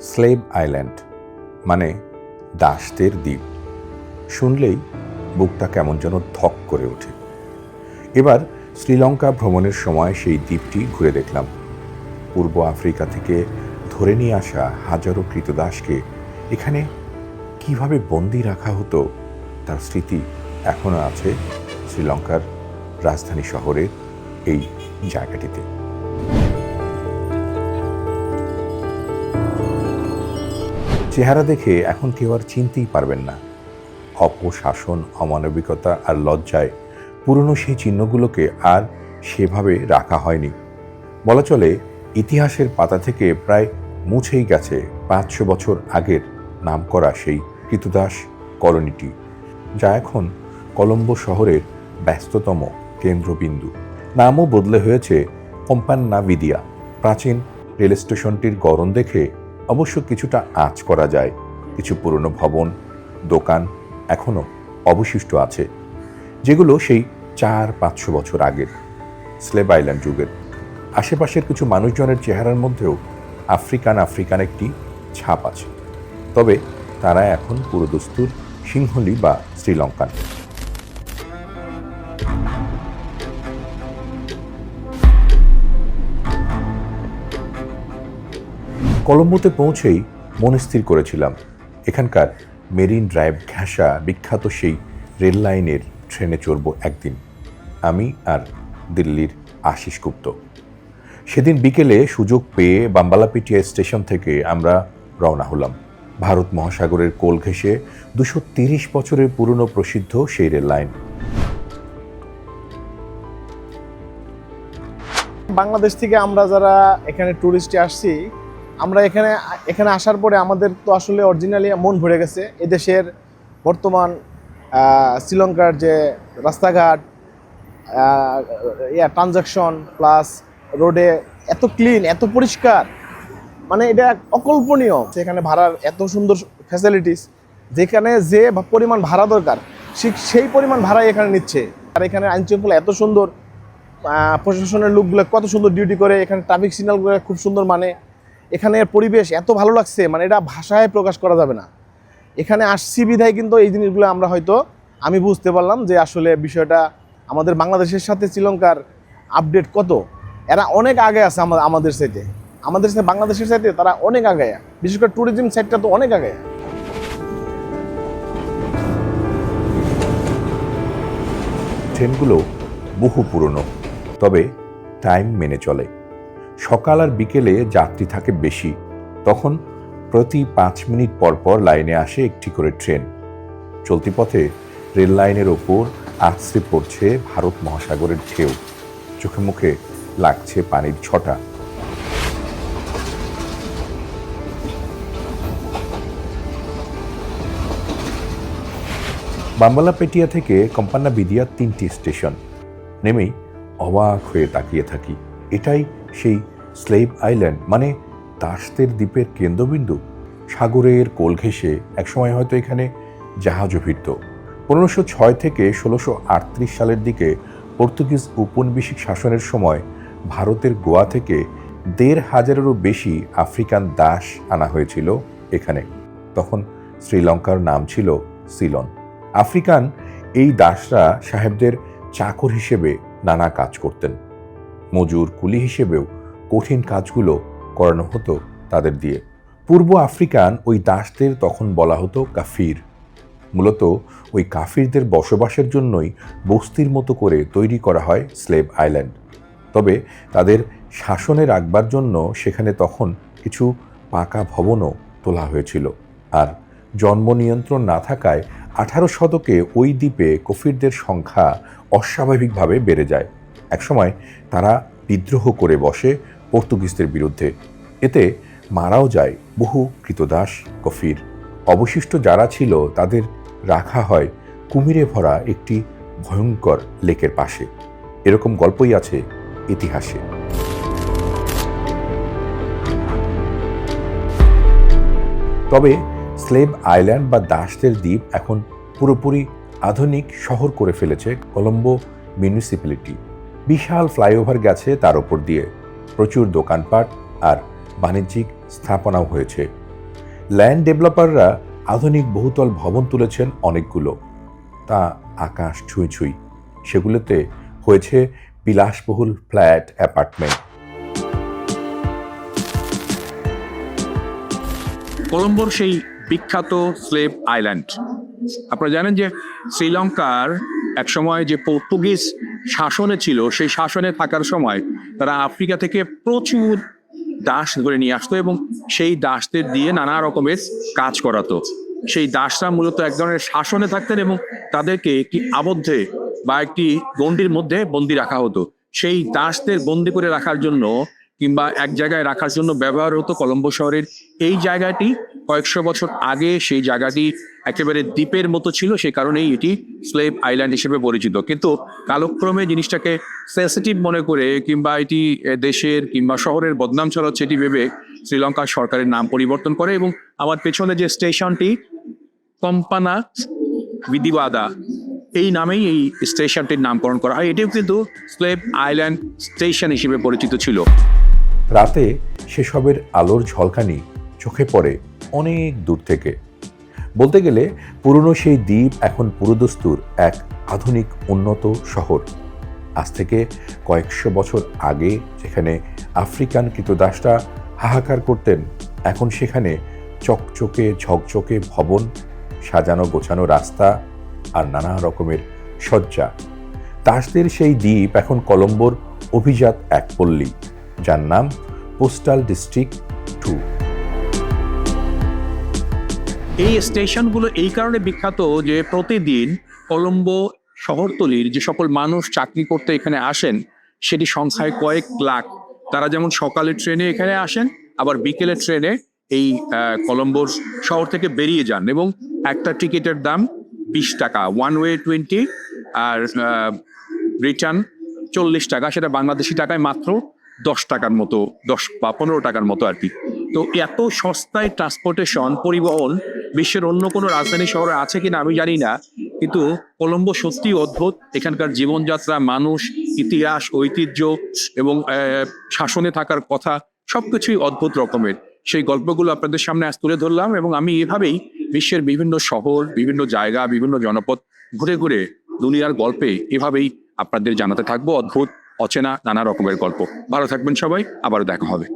Slave island মানে দাসদের দ্বীপ। শুনলেই বুকটা কেমন যেন ধক করে ওঠে। এবার শ্রীলঙ্কা ভ্রমণের সময় সেই দ্বীপটি ঘুরে দেখলাম। পূর্ব আফ্রিকা থেকে ধরে নিয়ে আসা হাজারো কৃতদাসকে এখানে কীভাবে বন্দি রাখা হতো, তার স্মৃতি এখনও আছে শ্রীলঙ্কার রাজধানী শহরের এই জায়গাটিতে। চেহারা দেখে এখন কেউ আর চিনতেই পারবেন না। অপশাসন, অমানবিকতা আর লজ্জায় পুরনো সেই চিহ্নগুলোকে আর সেভাবে রাখা হয়নি। বলা চলে, ইতিহাসের পাতা থেকে প্রায় মুছেই গেছে পাঁচশো বছর আগের নামকরা সেই কৃতদাস কলোনিটি, যা এখন কলম্বো শহরের ব্যস্ততম কেন্দ্রবিন্দু। নামও বদলে হয়েছে কম্পান্না বিদিয়া প্রাচীন রেল স্টেশনটির গড়ন দেখে অবশ্য কিছুটা আঁচ করা যায়। কিছু পুরনো ভবন, দোকান এখনও অবশিষ্ট আছে, যেগুলো সেই চার, পাঁচশো বছর আগের স্লেব আইল্যান্ড যুগের। আশেপাশের কিছু মানুষজনের চেহারার মধ্যেও আফ্রিকান আফ্রিকান একটি ছাপ আছে। তবে তারা এখন পুরোদস্তুর সিংহলি বা শ্রীলঙ্কান। কলম্বোতে পৌঁছেই মনে স্থির করেছিলাম। এখানকার মেরিন ড্রাইভ ঘেঁষা বিখ্যাত সেই রেল লাইনের ট্রেনে চড়ব একদিন। আমি আর দিল্লির আশিস গুপ্ত। সেদিন বিকেলে সুযোগ পেয়ে বাম্বালাপিটিয়া স্টেশন থেকে আমরা রওনা হলাম। ভারত মহাসাগরের কোল ঘেঁষে দুশো তিরিশ বছরের পুরনো প্রসিদ্ধ সেই রেল লাইন। বাংলাদেশ থেকে আমরা যারা এখানে ট্যুরিস্টে আসছি আমরা এখানে এখানে আসার পরে আমাদের তো আসলে অরিজিনালি মন ভরে গেছে। এদেশের বর্তমান শ্রীলঙ্কার যে রাস্তাঘাট ইয়া ট্রানজাকশন প্লাস রোডে এত ক্লিন এত পরিষ্কার। মানে এটা অকল্পনীয় সেখানে ভাড়ার এত সুন্দর ফ্যাসিলিটিস যেখানে যে পরিমাণ ভাড়া দরকার সেই পরিমাণ ভাড়াই এখানে নিচ্ছে। আর এখানে আইন শৃঙ্খলা এত সুন্দর প্রশাসনের লোকগুলো কত সুন্দর ডিউটি করে, এখানে ট্রাফিক সিগন্যালগুলো খুব সুন্দর মানে। এখানের পরিবেশ এত ভালো লাগছে মানে এটা ভাষায় প্রকাশ করা যাবে না। এখানে আসছি বিধায় কিন্তু এই জিনিসগুলো আমরা হয়তো, আমি বুঝতে পারলাম যে আসলে বিষয়টা আমাদের বাংলাদেশের সাথে শ্রীলঙ্কার আপডেট কত। এরা অনেক আগে আছে আমা- আমাদের সাথে আমাদের সাথে, বাংলাদেশের সাথে তারা অনেক আগে। বিশেষ করে ট্যুরিজম সাইডটা তো অনেক আগে। ট্রেনগুলো বহু পুরনো, তবে টাইম মেনে চলে। সকাল আর বিকেলে যাত্রী থাকে বেশি। তখন প্রতি পাঁচ মিনিট পর পর লাইনে আসে একটি করে ট্রেন। চলতি পথে রেল লাইনের ওপর আছড়ে পড়ছে ভারত মহাসাগরের ঢেউ। চোখে মুখে লাগছে পানির ছটা। বাম্বালাপেটিয়া থেকে কম্পান্না বিদিয়ার তিনটি স্টেশন। নেমেই অবাক হয়ে তাকিয়ে থাকি। এটাই সেই স্লেভ আইল্যান্ড মানে দাসদের দ্বীপের কেন্দ্রবিন্দু। সাগরের কোল ঘেঁষে একসময় হয়তো এখানে জাহাজও ভিড়ত পনেরোশো ছয় থেকে ষোলোশো আটত্রিশ সালের দিকে পর্তুগিজ উপনিবেশিক শাসনের সময় ভারতের গোয়া থেকে দেড় হাজারেরও বেশি আফ্রিকান দাস আনা হয়েছিল এখানে। তখন শ্রীলঙ্কার নাম ছিল সিলন। আফ্রিকান এই দাসরা সাহেবদের চাকর হিসেবে নানা কাজ করতেন। মজুর কুলি হিসেবেও কঠিন কাজগুলো করানো হতো তাদের দিয়ে। পূর্ব আফ্রিকান ওই দাসদের তখন বলা হতো কাফির। মূলত ওই কাফিরদের বসবাসের জন্যই বস্তির মতো করে তৈরি করা হয় স্লেভ আইল্যান্ড। তবে তাদের শাসনে রাখবার জন্য সেখানে তখন কিছু পাকা ভবনও তোলা হয়েছিল। আর জন্ম নিয়ন্ত্রণ না থাকায় আঠারো শতকে ওই দ্বীপে কফিরদের সংখ্যা অস্বাভাবিকভাবে বেড়ে যায়। একসময় তারা বিদ্রোহ করে বসে পর্তুগিজদের বিরুদ্ধে। এতে মারাও যায় বহু কৃতদাস কফির। অবশিষ্ট যারা ছিল তাদের রাখা হয় কুমিরে ভরা একটি ভয়ঙ্কর লেকের পাশে। এরকম গল্পই আছে ইতিহাসে। তবে স্লেভ আইল্যান্ড বা দাসদের দ্বীপ এখন পুরোপুরি আধুনিক শহর করে ফেলেছে কলম্বো মিউনিসিপ্যালিটি। বিশাল ফ্লাইওভার গেছে তার ওপর দিয়ে। প্রচুর দোকানপাট আর বাণিজ্যিক স্থাপনাও হয়েছে। ল্যান্ড ডেভেলপাররা আধুনিক বহুতল ভবন তুলেছেন অনেকগুলো। তা আকাশ ছুঁই ছুঁই। সেগুলোতে হয়েছে বিলাসবহুল ফ্ল্যাট, অ্যাপার্টমেন্ট। কলম্বোর সেই বিখ্যাত স্লেভ আইল্যান্ড। আপনারা জানেন যে শ্রীলঙ্কার একসময় যে পর্তুগিজ শাসনে ছিল, সেই শাসনে থাকার সময় তারা আফ্রিকা থেকে প্রচুর দাস ধরে নিয়ে আসতো এবং সেই দাসদের দিয়ে নানা রকমের কাজ করাতো। সেই দাসরা মূলত এক ধরনের শাসনে থাকতেন এবং তাদেরকে একটি আবদ্ধে বা একটি গণ্ডির মধ্যে বন্দি রাখা হতো। সেই দাসদের বন্দি করে রাখার জন্য কিংবা এক জায়গায় রাখার জন্য ব্যবহার হতো কলম্বো শহরের এই জায়গাটি কয়েকশো বছর আগে সেই জায়গাটি একেবারে দ্বীপের মতো ছিল, সেই কারণেই এটি স্লেভ আইল্যান্ড হিসেবে পরিচিত। কিন্তু কালক্রমে জিনিসটাকে সেন্সিটিভ মনে করে কিংবা এটি দেশের কিংবা শহরের বদনাম ছড়াচ্ছে এটি ভেবে শ্রীলঙ্কার সরকারের নাম পরিবর্তন করে এবং আমার পেছনে যে স্টেশনটি, কম্পানা বিদিবাদা, এই নামেই এই স্টেশনটির নামকরণ করা হয়। এটিও কিন্তু স্লেভ আইল্যান্ড স্টেশন হিসেবে পরিচিত ছিল। রাতে সেসবের আলোর ঝলকানি চোখে পড়ে অনেক দূর থেকে। বলতে গেলে পুরনো সেই দ্বীপ এখন পুরোদস্তুর এক আধুনিক উন্নত শহর। আজ থেকে কয়েকশো বছর আগে যেখানে আফ্রিকান কৃতদাসরা হাহাকার করতেন, এখন সেখানে চকচকে ঝকঝকে ভবন, সাজানো গোছানো রাস্তা আর নানা রকমের সজ্জা দাসদের সেই দ্বীপ এখন কলম্বোর অভিজাত এক পল্লী। যার নাম পোস্টাল ডিস্ট্রিক্ট টু। এই স্টেশনগুলো এই কারণে বিখ্যাত যে প্রতিদিন কলম্বো শহরতলির যে সকল মানুষ চাকরি করতে এখানে আসেন, সেটি সংখ্যায় কয়েক লাখ। তারা যেমন সকালের ট্রেনে এখানে আসেন, আবার বিকেলের ট্রেনে এই কলম্বোর শহর থেকে বেরিয়ে যান এবং একটা টিকিটের দাম বিশ টাকা ওয়ান ওয়ে টোয়েন্টি আর রিটার্ন চল্লিশ টাকা, সেটা বাংলাদেশি টাকায় মাত্র দশ টাকার মতো, দশ বা পনেরো টাকার মতো আর কি। তো এত সস্তায় ট্রান্সপোর্টেশন পরিবহন বিশ্বের অন্য কোনো রাজধানী শহরে আছে কিনা আমি জানি না, কিন্তু কলম্বো সত্যি অদ্ভুত। এখানকার জীবনযাত্রা, মানুষ, ইতিহাস, ঐতিহ্য এবং শাসনে থাকার কথা সবকিছুই অদ্ভুত রকমের। সেই গল্পগুলো আপনাদের সামনে আজ তুলে ধরলাম এবং আমি এভাবেই বিশ্বের বিভিন্ন শহর, বিভিন্ন জায়গা, বিভিন্ন জনপদ ঘুরে ঘুরে দুনিয়ার গল্পে এভাবেই আপনাদের জানাতে থাকব অদ্ভুত। অচেনা নানা রকমের গল্প। ভালো থাকবেন সবাই আবারও দেখা হবে।